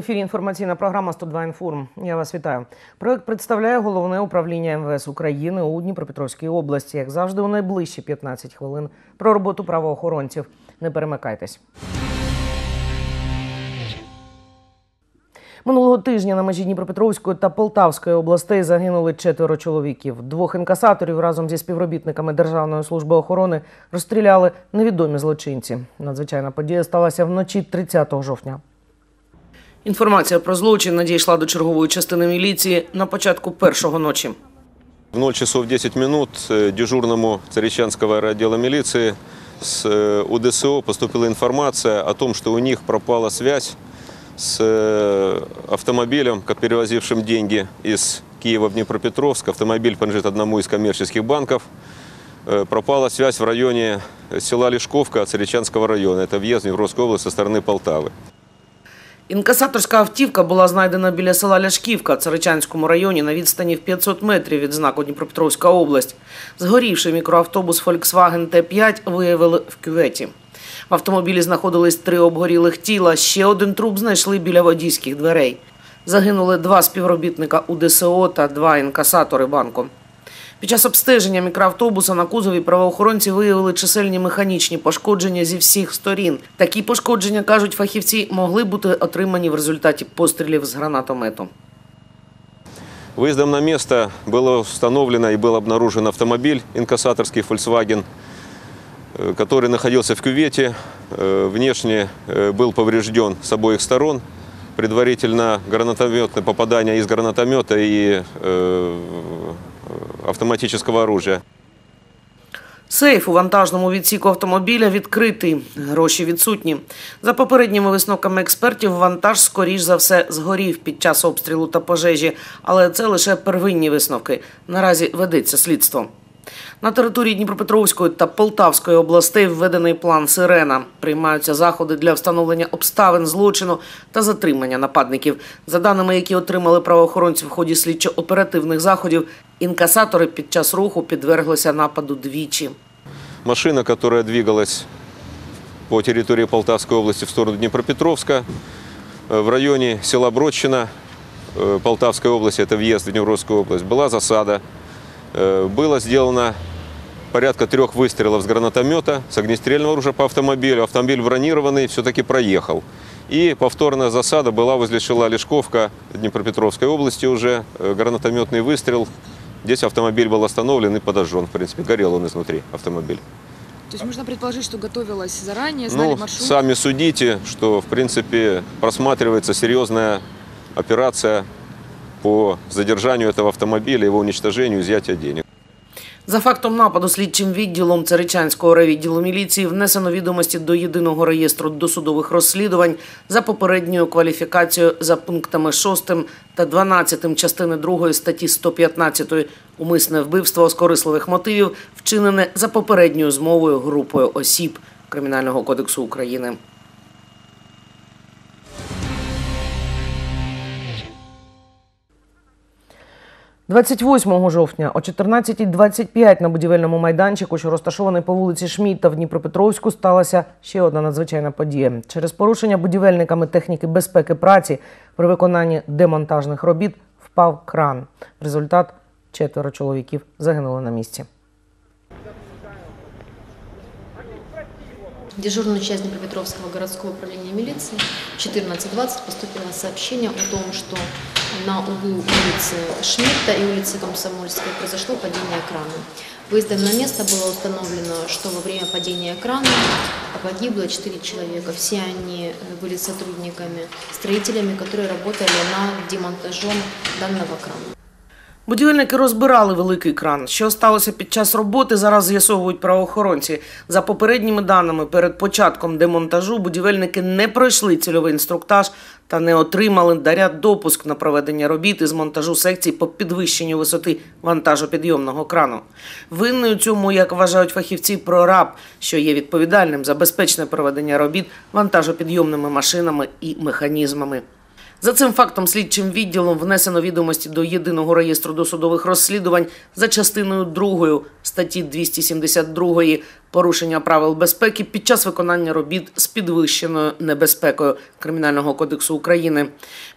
ефірі інформаційна програма «102 інформ. Я вас вітаю. Проект представляє головне управління МВС України у Дніпропетровській області. Як завжди, у найближчі 15 хвилин про роботу правоохоронців. Не перемикайтесь. Минулого тижня на межі Дніпропетровської та Полтавської областей загинули четверо чоловіків. Двох інкасаторів разом зі співробітниками Державної служби охорони розстріляли невідомі злочинці. Надзвичайна подія сталася вночі 30 жовтня. Інформація про злочин надійшла до чергової частини міліції на початку першого ночі. В 0 часов 10 минут э, дежурному Царичанского аэроотдела милиции с э, УДСО поступила информация о том, что у них пропала связь с э, автомобилем, как перевозившим деньги из Киева в Днепропетровск. Автомобиль принадлежит одному из коммерческих банков. Э, Пропала связь в районе села Лешковка Царичанского района. Это въезд в Днепровскую область со стороны Полтавы. Інкасаторська автівка була знайдена біля села Ляшківка Царичанському районі на відстані в 500 метрів від знаку Дніпропетровська область. Згорівший мікроавтобус Volkswagen T5 виявили в кюветі. В автомобілі знаходились три обгорілих тіла. Ще один труп знайшли біля водійських дверей. Загинули два співробітника УДСО та два інкасатори банку. Під час обстеження мікроавтобуса на кузові правоохоронці виявили чисельні механічні пошкодження зі всіх сторін. Такі пошкодження, кажуть фахівці, могли бути отримані в результаті пострілів з гранатомету. Выездом на место было установлено и был обнаружен автомобиль инкассаторский Volkswagen, э, который находился в кювете. Э, Внешне э, был поврежден с обоих сторон. Предварительно гранатометное попадание из гранатомета и э, автоматического оружия. Сейф у вантажному відсіку автомобіля відкритий, гроші відсутні. За попередніми висновками експертів, вантаж скоріш за все згорів під час обстрілу та пожежі, але це лише первинні висновки. Наразі ведеться слідство. На території Дніпропетровської та Полтавської областей введений план Сирена. Приймаються заходи для встановлення обставин злочину та затримання нападників. За даними, які отримали правоохоронці в ході слідчо-оперативних заходів, інкасатори під час руху підверглися нападу двічі. Машина, которая двигалась по территории Полтавской области в сторону Днепропетровска, э, в районе села Бродчина э, Полтавской области, это въезд в Днепровскую область, была засада. Э, Было сделано порядка трех выстрелов с гранатомета, с огнестрельного оружия по автомобилю. Автомобиль бронированный все-таки проехал. И повторная засада была возле села Лешковка Днепропетровской области уже. Э, Гранатометный выстрел. Здесь автомобиль был остановлен и подожжен. В принципе, горел он изнутри, автомобиль. То есть можно предположить, что готовилась заранее, знали Ну, маршрут. сами судите, что, в принципе, просматривается серьезная операция по задержанию этого автомобиля, его уничтожению, изъятию денег. За фактом нападу слідчим відділом Царичанського райвідділу міліції внесено відомості до єдиного реєстру досудових розслідувань за попередньою кваліфікацією за пунктами 6 та 12 частини 2 статті 115 умисне вбивство з корисливих мотивів, вчинене за попередньою змовою групою осіб Кримінального кодексу України. – 28 жовтня о 14.25 на будівельному майданчику, що розташований по вулиці Шмідта в Дніпропетровську, сталася ще одна надзвичайна подія. Через порушення будівельниками техніки безпеки праці при виконанні демонтажних робіт впав кран. Результат четверо чоловіків загинули на місці. Дежурную часть Днепропетровского городского управления милиции в 14.20 поступило сообщение о том, что на углу улицы Шмидта и улицы Комсомольской произошло падение крана. Выездом на место было установлено, что во время падения крана погибло 4 человека. Все они были сотрудниками, строителями, которые работали над демонтажом данного крана. Будівельники розбирали великий кран. Що сталося під час роботи, зараз з'ясовують правоохоронці. За попередніми даними, перед початком демонтажу будівельники не пройшли цільовий інструктаж та не отримали даряд допуск на проведення робіт із монтажу секцій по підвищенню висоти вантажопідйомного крану. Винний у цьому, як вважають фахівці, прораб, що є відповідальним за безпечне проведення робіт вантажопідйомними машинами і механізмами. За цим фактом слідчим відділом внесено відомості до єдиного реєстру досудових розслідувань за частиною 2 статті 272 порушення правил безпеки під час виконання робіт з підвищеною небезпекою Кримінального кодексу України.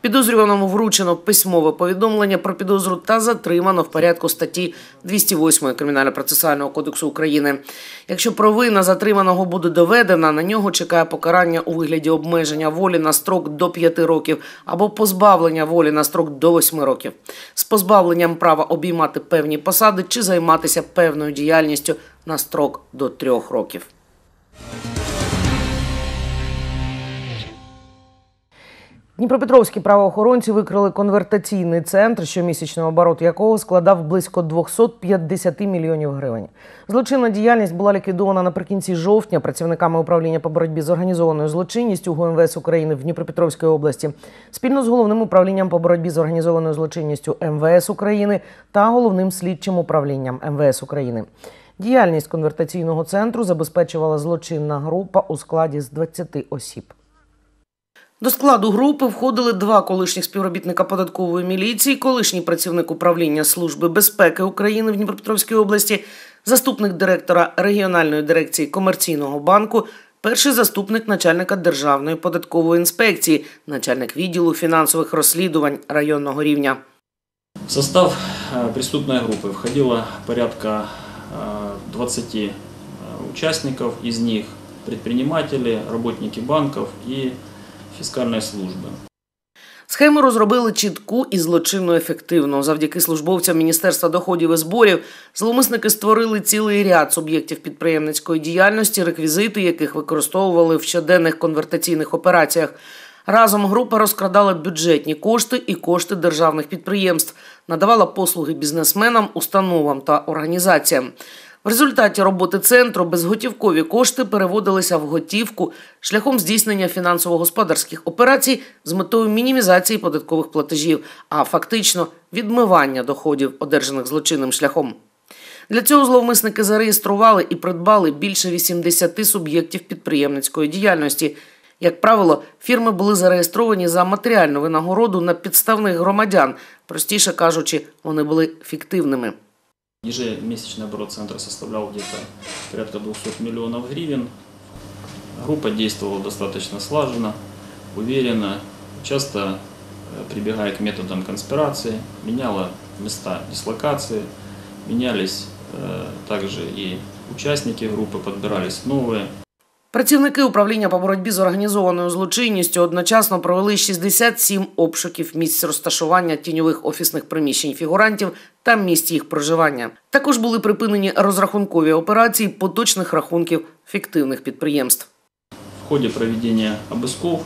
Підозрюваному вручено письмове повідомлення про підозру та затримано в порядку статті 208 Кримінально-процесуального кодексу України. Якщо провина затриманого буде доведена, на нього чекає покарання у вигляді обмеження волі на строк до 5 років або позбавлення волі на строк до 8 років з позбавленням права обіймати певні посади чи займатися певною діяльністю на строк до 3 років. Дніпропетровські правоохоронці викрили конвертаційний центр, щомісячний оборот якого складав близько 250 мільйонів гривень. Злочинна діяльність була ліквідована наприкінці жовтня працівниками управління по боротьбі з організованою злочинністю ГУМВС України в Дніпропетровській області спільно з головним управлінням по боротьбі з організованою злочинністю МВС України та головним слідчим управлінням МВС України. Діяльність конвертаційного центру забезпечувала злочинна група у складі з 20 осіб. До складу групи входили два колишніх співробітника податкової міліції, колишній працівник управління Служби безпеки України в Дніпропетровській області, заступник директора регіональної дирекції комерційного банку, перший заступник начальника Державної податкової інспекції, начальник відділу фінансових розслідувань районного рівня. В состав э, преступной группы входило порядка э, 20 э, участников, из них предприниматели, работники банков и фискальной службы. Схему розробили чітку і злочинно ефективно. Завдяки службовцям Міністерства доходів і зборів зловмисники створили цілий ряд суб'єктів підприємницької діяльності, реквізити яких використовували в щоденних конвертаційних операціях. Разом група розкрадала бюджетні кошти і кошти державних підприємств, надавала послуги бізнесменам, установам та організаціям. В результаті роботи центру безготівкові кошти переводилися в готівку шляхом здійснення фінансово-господарських операцій з метою мінімізації податкових платежів, а фактично відмивання доходів, одержаних злочинним шляхом. Для цього зловмисники зареєстрували і придбали більше 80 суб'єктів підприємницької діяльності. Як правило, фірми були зареєстровані за матеріальну винагороду на підставних громадян. Простіше кажучи, вони були фіктивними. Ежемесячный оборот центра составлял где-то порядка 200 миллионов гривен. Группа действовала достаточно слаженно, уверенно, часто э, прибегая к методам конспирации, меняла места дислокации, менялись э, также и участники группы, подбирались новые. Працівники управління по боротьбі з організованою злочинністю одночасно провели 67 обшуків місць розташування тіньових офісних приміщень фігурантів та місць їх проживання. Також були припинені розрахункові операції поточних рахунків фіктивних підприємств. В ходе проведения обысков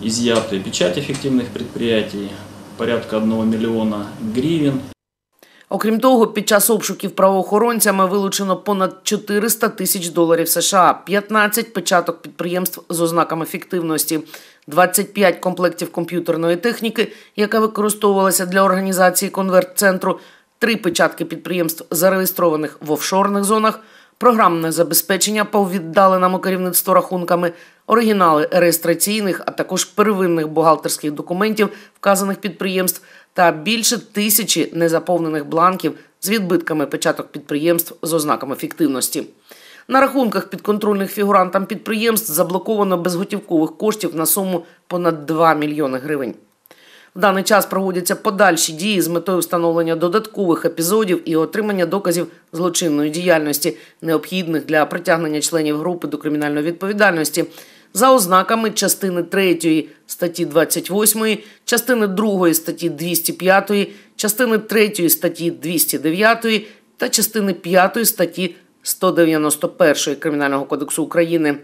изъяты печати фиктивных предприятий, порядка 1 миллиона гривен Окрім того, під час обшуків правоохоронцями вилучено понад 400 тисяч доларів США, 15 печаток підприємств з ознаками фіктивності, 25 комплектів комп'ютерної техніки, яка використовувалася для організації конверт-центру, три печатки підприємств, зареєстрованих в офшорних зонах, програмне забезпечення по віддаленому керівництву рахунками, оригінали реєстраційних, а також первинних бухгалтерських документів вказаних підприємств та більше тисячі незаповнених бланків з відбитками печаток підприємств з ознаками фіктивності. На рахунках підконтрольних фігурантам підприємств заблоковано безготівкових коштів на суму понад 2 мільйони гривень. В даний час проводяться подальші дії з метою встановлення додаткових епізодів і отримання доказів злочинної діяльності, необхідних для притягнення членів групи до кримінальної відповідальності за ознаками частини 3 статті 28, частини 2 статті 205, частини 3 статті 209 та частини 5 статті 191 Кримінального кодексу України.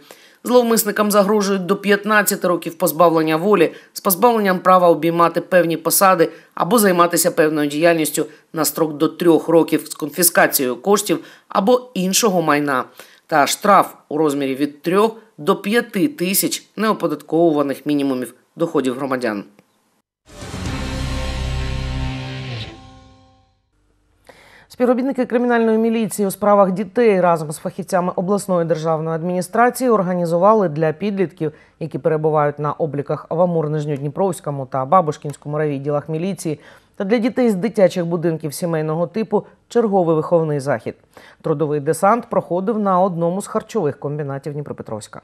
Зловмисникам загрожують до 15 років позбавлення волі з позбавленням права обіймати певні посади або займатися певною діяльністю на строк до 3 років з конфіскацією коштів або іншого майна та штраф у розмірі від 3 до 5 тисяч неоподатковуваних мінімумів доходів громадян. Співробітники кримінальної міліції у справах дітей разом з фахівцями обласної державної адміністрації організували для підлітків, які перебувають на обліках в Амур-Нижньодніпровському та Бабушкінському райвідділах міліції, Та для дітей з дитячих будинків сімейного типу черговий виховний захід. Трудовий десант проходив на одному з харчових комбінатів Дніпропетровська.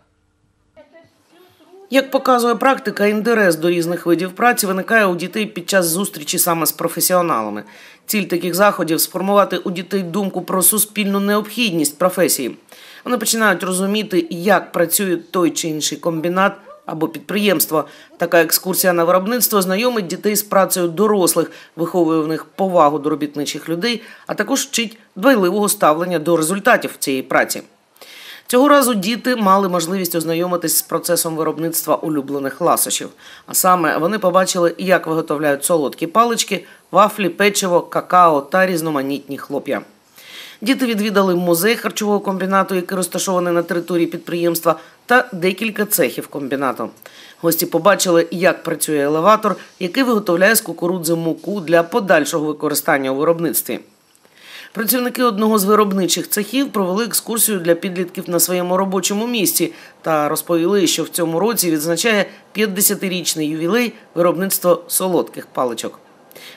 Як показує практика, інтерес до різних видів праці виникає у дітей під час зустрічі саме з професіоналами. Ціль таких заходів сформувати у дітей думку про суспільну необхідність професії. Вони починають розуміти, як працює той чи інший комбінат або підприємство. Така екскурсія на виробництво знайомить дітей з працею дорослих, виховує в них повагу до робітничих людей, а також вчить дбайливого ставлення до результатів цієї праці. Цього разу діти мали можливість ознайомитись з процесом виробництва улюблених ласощів. А саме вони побачили, як виготовляють солодкі палички, вафлі, печиво, какао та різноманітні хлоп'я. Діти відвідали музей харчового комбінату, який розташований на території підприємства, та декілька цехів комбінату. Гості побачили, як працює елеватор, який виготовляє з кукурудзи муку для подальшого використання у виробництві. Працівники одного з виробничих цехів провели екскурсію для підлітків на своєму робочому місці та розповіли, що в цьому році відзначає 50-річний ювілей виробництва солодких паличок.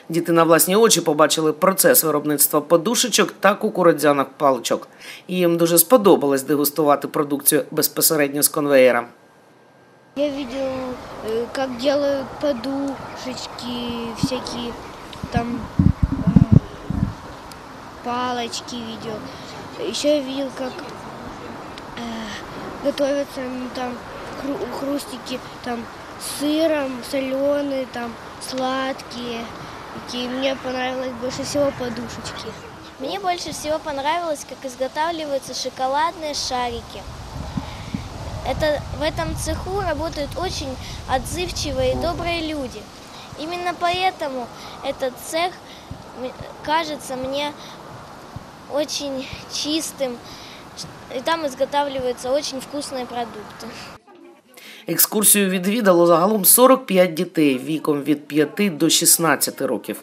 Діти на власні очі побачили процес виробництва подушечок та кукурудзяних паличок. Їм дуже сподобалось дегустувати продукцію безпосередньо з конвеєра. Я э, как делают подушечки, всякие там палочки видел. Еще я видел, как э, готовятся м, там хру- хрустики там с сыром, соленые, там сладкие. Такие. Мне понравилось больше всего подушечки. Мне больше всего понравилось, как изготавливаются шоколадные шарики. Это, в этом цеху работают очень отзывчивые и добрые люди. Именно поэтому этот цех кажется мне очень чистым, и там изготавливаются очень вкусные продукты. Екскурсію відвідало загалом 45 дітей віком від 5 до 16 років.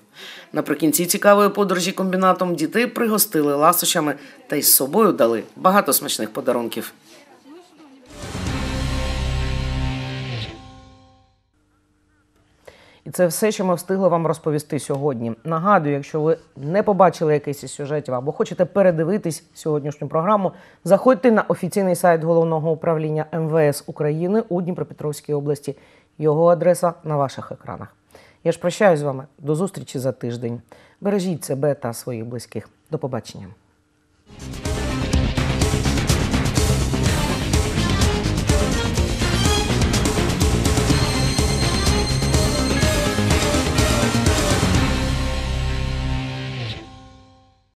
Наприкінці цікавої подорожі комбінатом дітей пригостили ласощами та із собою дали багато смачних подарунків. І це все, що ми встигли вам розповісти сьогодні. Нагадую, якщо ви не побачили якийсь із сюжетів або хочете передивитись сьогоднішню програму, заходьте на офіційний сайт головного управління МВС України у Дніпропетровській області. Його адреса на ваших екранах. Я ж прощаюсь з вами до зустрічі за тиждень. Бережіть себе та своїх близьких. До побачення.